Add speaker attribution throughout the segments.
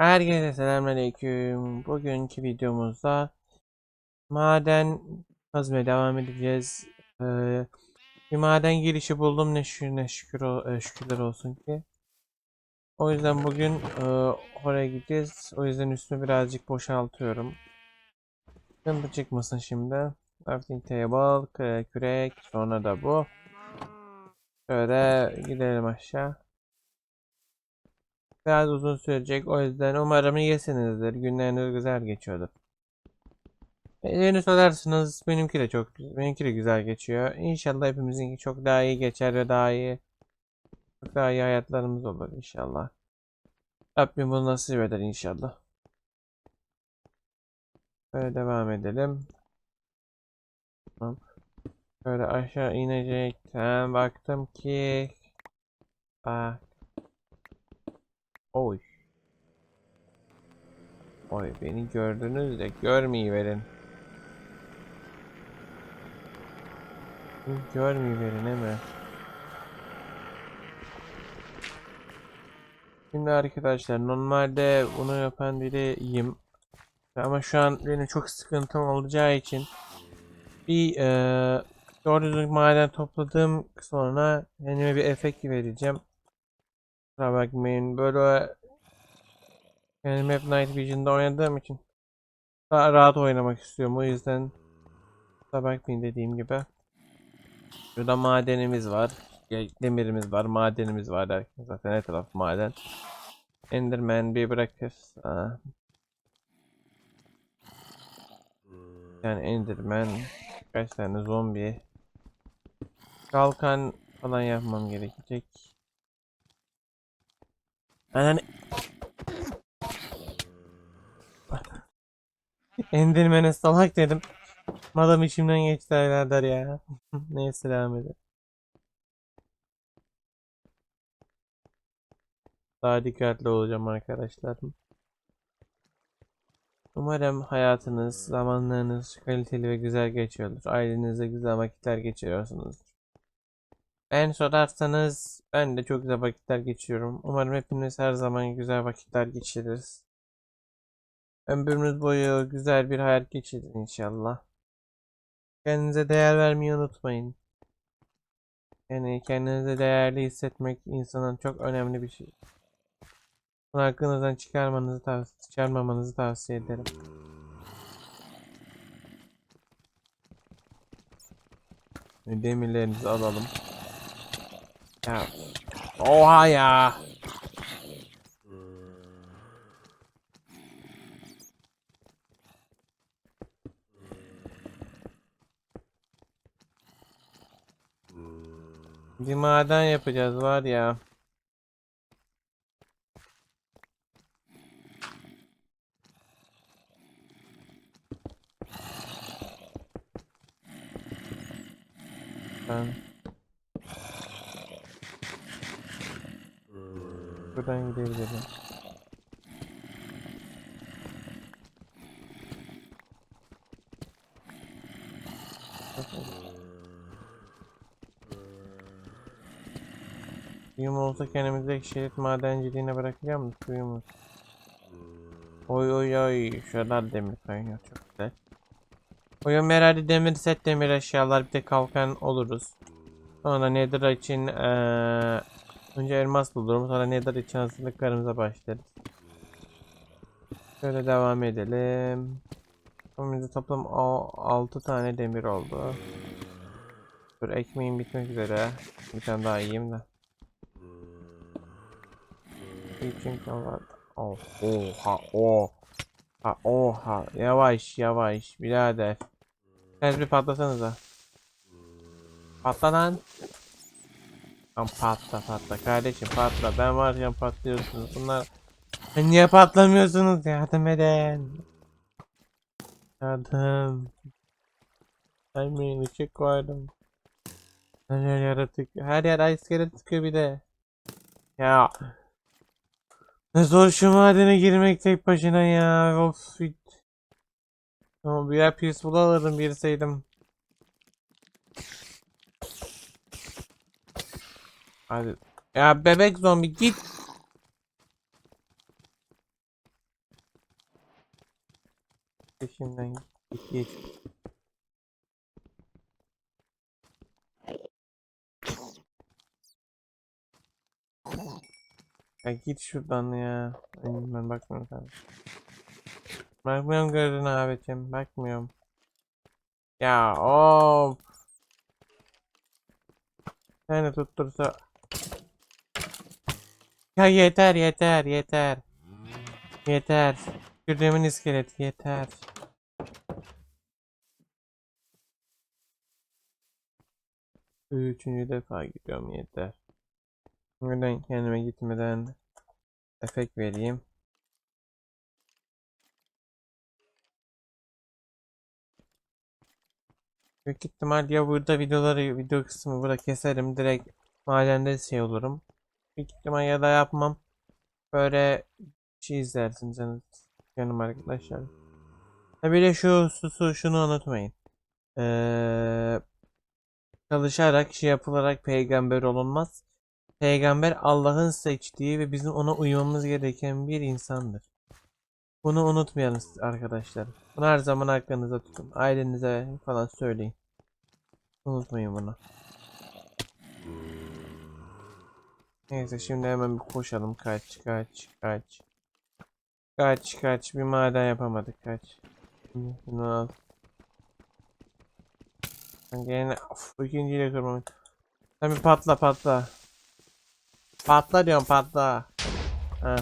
Speaker 1: Herkese selamünaleyküm. Bugünkü videomuzda maden kazmaya devam edeceğiz. Ee, bir maden girişi buldum ne şükür ne şükür e, şükürler olsun ki. O yüzden bugün e, oraya gideceğiz. O yüzden üstümü birazcık boşaltıyorum. Sıkıntı çıkmasın şimdi. Crafting table, küre- kürek, sonra da bu. Şöyle gidelim aşağı. Biraz uzun sürecek. O yüzden umarım iyisinizdir. Günleriniz güzel geçiyordur. Beni sorarsınız. Benimki de çok benimki de güzel geçiyor. İnşallah hepimizinki çok daha iyi geçer ve daha iyi çok daha iyi hayatlarımız olur inşallah. Rabbim bunu nasip eder inşallah. Böyle devam edelim. Böyle aşağı inecekten baktım ki Bak. Oy. Oy beni gördünüz de görmeyiverin. Görmeyiverin mi? Şimdi arkadaşlar normalde bunu yapan biriyim. Ama şu an benim çok sıkıntım olacağı için bir eee doğru düzgün maden topladığım sonra kendime bir efekt vereceğim. Kusura bakmayın böyle kendim hep Night Vision'da oynadığım için daha rahat oynamak istiyorum o yüzden kusura bakmayın dediğim gibi. Şurada madenimiz var. Demirimiz var, madenimiz var derken zaten her taraf maden. Enderman bir bırakır. Yani Enderman, kaç tane zombi. Kalkan falan yapmam gerekecek. Ananı... Enderman'e salak dedim. Madem içimden geçti birader ya. Neyse devam edelim. Daha dikkatli olacağım arkadaşlar. Umarım hayatınız, zamanlarınız kaliteli ve güzel geçiyordur. Ailenizle güzel vakitler geçiriyorsunuz. En sorarsanız ben de çok güzel vakitler geçiriyorum. Umarım hepiniz her zaman güzel vakitler geçiririz. Ömrünüz boyu güzel bir hayat geçirin inşallah. Kendinize değer vermeyi unutmayın. Yani kendinize değerli hissetmek insanın çok önemli bir şey. Bunu aklınızdan çıkarmanızı tavsiye, çıkarmamanızı tavsiye ederim. Demirlerimizi alalım. Ya. Oha ya. Bir maden yapacağız var ya. Ben buradan gidebilirim. Suyum olsa kendimizi şerit madenciliğine bırakacağım mı suyumuz? Oy oy oy şuralar demir kaynıyor çok güzel. Oyun herhalde demir set demir eşyalar bir de kalkan oluruz. Sonra nether için eee önce elmas bulurum sonra nether için hazırlıklarımıza başlarız. Şöyle devam edelim. Önümüzde toplam 6 tane demir oldu. Dur ekmeğim bitmek üzere. Bir tane daha yiyeyim de. İçin var. Oh, oha, oh. Ha, oha. Yavaş, yavaş. Birader. Siz bir patlasanıza. Patla lan. Lan patla patla kardeşim patla. Ben varken patlıyorsunuz. Bunlar niye patlamıyorsunuz? Yardım edin. Yardım. Gelmeyin ışık koydum. Her yer yaratık. Her yer ice tıkıyor bir de. Ya. Ne zor şu madene girmek tek başına ya. Of. Tamam bir yer peaceful alırdım girseydim. Hadi. Ya bebek zombi git. peşimden git git. Ya git şuradan ya. Ben bakmıyorum sana. Bakmıyorum gözüne abicim. Bakmıyorum. Ya of. Seni tuttursa. Ya yeter yeter yeter. Yeter. Güdümün iskeleti yeter. Üçüncü defa gidiyorum yeter. Neden kendime gitmeden efekt vereyim. Büyük ihtimal ya burada videoları video kısmı burada keserim direkt madende şey olurum. Büyük ihtimal ya da yapmam. Böyle bir şey izlersiniz canım arkadaşlar. Ha bir de şu su, su şunu unutmayın. Ee, çalışarak şey yapılarak peygamber olunmaz. Peygamber Allah'ın seçtiği ve bizim ona uymamız gereken bir insandır. Bunu unutmayalım arkadaşlar. Bunu her zaman aklınızda tutun. Ailenize falan söyleyin. Unutmayın bunu. Neyse şimdi hemen bir koşalım. Kaç kaç kaç. Kaç kaç. Bir maden yapamadık kaç. Bunu al. Gene of, ikinciyle kırmam. Sen bir patla patla. Patla diyorum patla. Ha.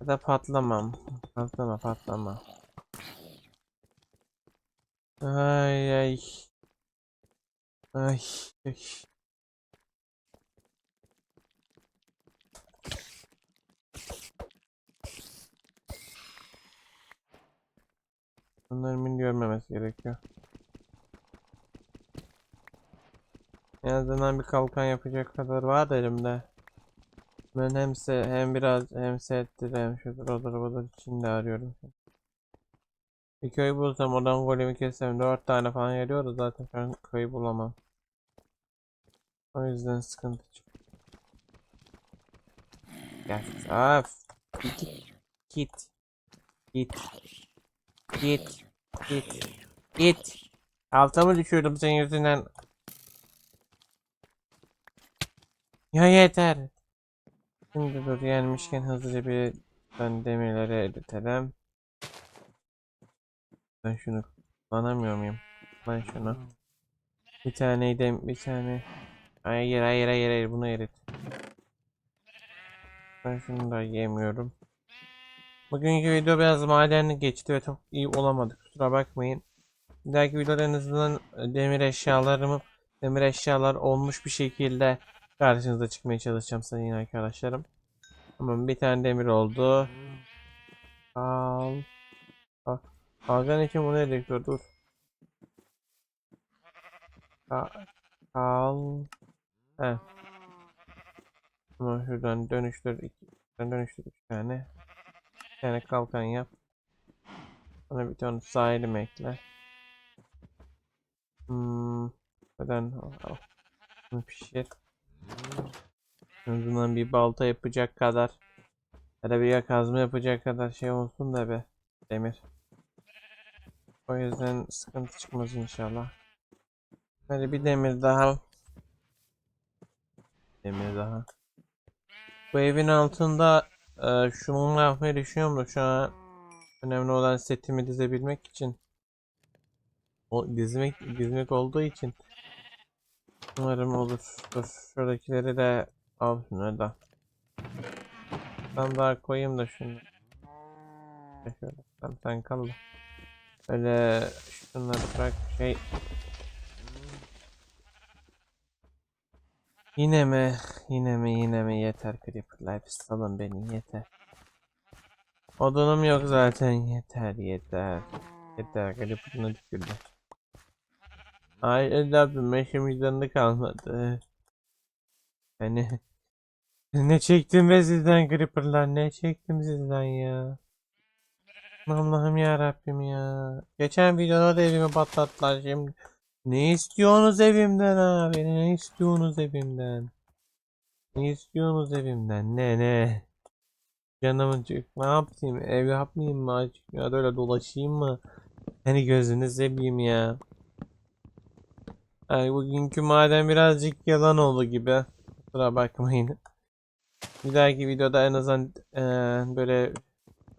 Speaker 1: Ya da patlamam. Patlama patlama. Ay ay. Ay ay. Bunların beni görmemesi gerekiyor. En azından bir kalkan yapacak kadar var da elimde. Ben hem se hem biraz hem settir hem şudur odur budur içinde arıyorum. Bir köy bulsam oradan golemi kessem 4 tane falan geliyordu zaten şu an köyü bulamam. O yüzden sıkıntı çıkıyor. Gel. Af. Git. Git. Git. Git. Git. Git. Altamı düşürdüm senin yüzünden. Ya yeter. Şimdi dur gelmişken hızlıca bir ben demirleri eritelim. Ben şunu kullanamıyor muyum? Ben şunu. Bir tane de bir tane. Hayır hayır hayır hayır bunu erit. Ben şunu da yemiyorum. Bugünkü video biraz madenli geçti ve çok iyi olamadık. Kusura bakmayın. Bir dahaki videoda en azından demir eşyalarımı demir eşyalar olmuş bir şekilde karşınıza çıkmaya çalışacağım sayın arkadaşlarım. Tamam bir tane demir oldu. Al. Al. Algan için bunu edik dur. Al. Al. He. Ama şuradan dönüştür iki. Dönüştür iki tane. Tane kalkan yap. Sonra bir tane sahilim ekle. Hmm. Neden? Al. Bunu pişir. Azından bir balta yapacak kadar ya da bir kazma yapacak kadar şey olsun da be demir. O yüzden sıkıntı çıkmaz inşallah. Hadi bir demir daha. Demir daha. Bu evin altında e, şunu yapmayı düşünüyorum da şu an önemli olan setimi dizebilmek için o dizmek dizmek olduğu için Umarım olur. Dur şuradakileri de al şunu da. Ben daha koyayım da şunu. Şöyle sen, sen kal da. Böyle şunları bırak şey. Yine mi? Yine mi? Yine mi? Yeter Creeper'lar. Salın beni yeter. Odunum yok zaten. Yeter yeter. Yeter Creeper'ına tükürdü. Ay evladım meşem yüzden kalmadı. Yani ne çektim be sizden Creeper'lar ne çektim sizden ya. Allah'ım ya Rabbim ya. Geçen videoda da evimi patlattılar şimdi. Ne istiyorsunuz evimden abi? Ne istiyorsunuz evimden? Ne istiyorsunuz evimden? Ne ne? Canımın çık. Ne yapayım? Ev yapmayayım mı? Açık Ya öyle dolaşayım mı? Hani gözünü seveyim ya. Ay bugünkü maden birazcık yalan oldu gibi. Kusura bakmayın. Bir dahaki videoda en azından eee, böyle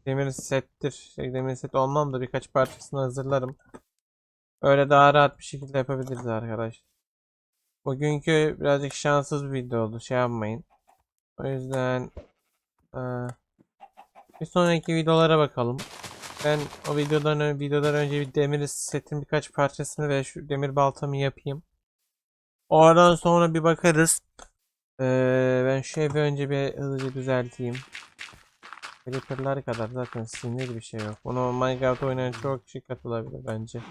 Speaker 1: demir settir. Şey, demir set olmam da birkaç parçasını hazırlarım. Öyle daha rahat bir şekilde yapabiliriz arkadaşlar. Bugünkü birazcık şanssız bir video oldu. Şey yapmayın. O yüzden eee, bir sonraki videolara bakalım. Ben o videodan ö- videodan önce bir demir setin birkaç parçasını ve şu demir baltamı yapayım. Oradan sonra bir bakarız. Ee, ben şu evi önce bir hızlıca düzelteyim. Creeper'lar kadar zaten sinir bir şey yok. Bunu Minecraft oynayan çok kişi katılabilir bence.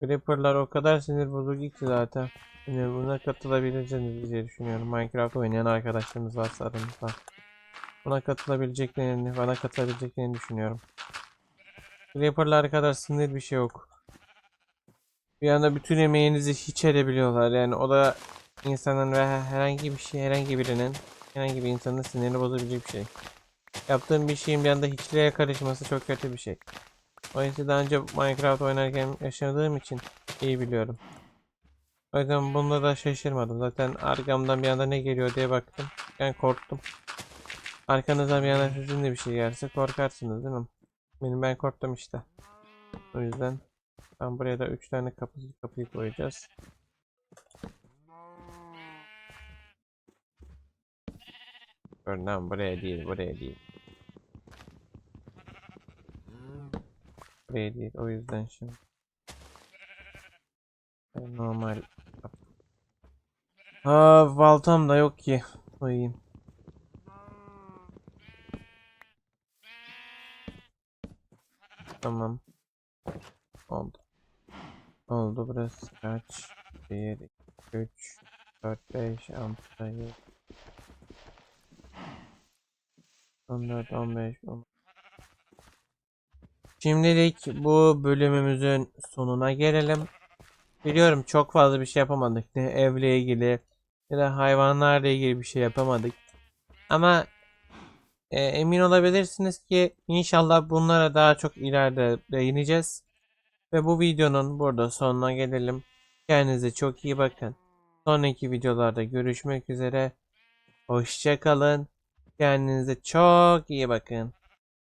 Speaker 1: Creeper'lar o kadar sinir bozucu ki zaten. Yani buna katılabileceğinizi diye düşünüyorum. Minecraft oynayan arkadaşlarımız varsa aranızda. Buna katılabileceklerini, bana katılabileceklerini düşünüyorum. Creeper'lar kadar sinir bir şey yok. Bir anda bütün emeğinizi hiç edebiliyorlar. Yani o da insanın ve herhangi bir şey, herhangi birinin, herhangi bir insanın sinirini bozabilecek bir şey. Yaptığım bir şeyin bir anda hiçliğe karışması çok kötü bir şey. O yüzden daha önce Minecraft oynarken yaşadığım için iyi biliyorum. O yüzden bunda da şaşırmadım. Zaten arkamdan bir anda ne geliyor diye baktım. Ben korktum. Arkanızdan bir anda sizin de bir şey gelse korkarsınız değil mi? Benim ben korktum işte. O yüzden ben buraya da 3 tane kapı kapıyı koyacağız. Buradan buraya değil, buraya değil. Buraya değil, o yüzden şimdi. Normal. Ha, baltam da yok ki. Koyayım. Tamam. Oldu. Oldu burası kaç? 1, 2, 3, 4, 5, 6, 7, 14, 15, 16. Şimdilik bu bölümümüzün sonuna gelelim. Biliyorum çok fazla bir şey yapamadık. Ne evle ilgili ya da hayvanlarla ilgili bir şey yapamadık. Ama e, emin olabilirsiniz ki inşallah bunlara daha çok ileride değineceğiz. Ve bu videonun burada sonuna gelelim. Kendinize çok iyi bakın. Sonraki videolarda görüşmek üzere. Hoşça kalın. Kendinize çok iyi bakın.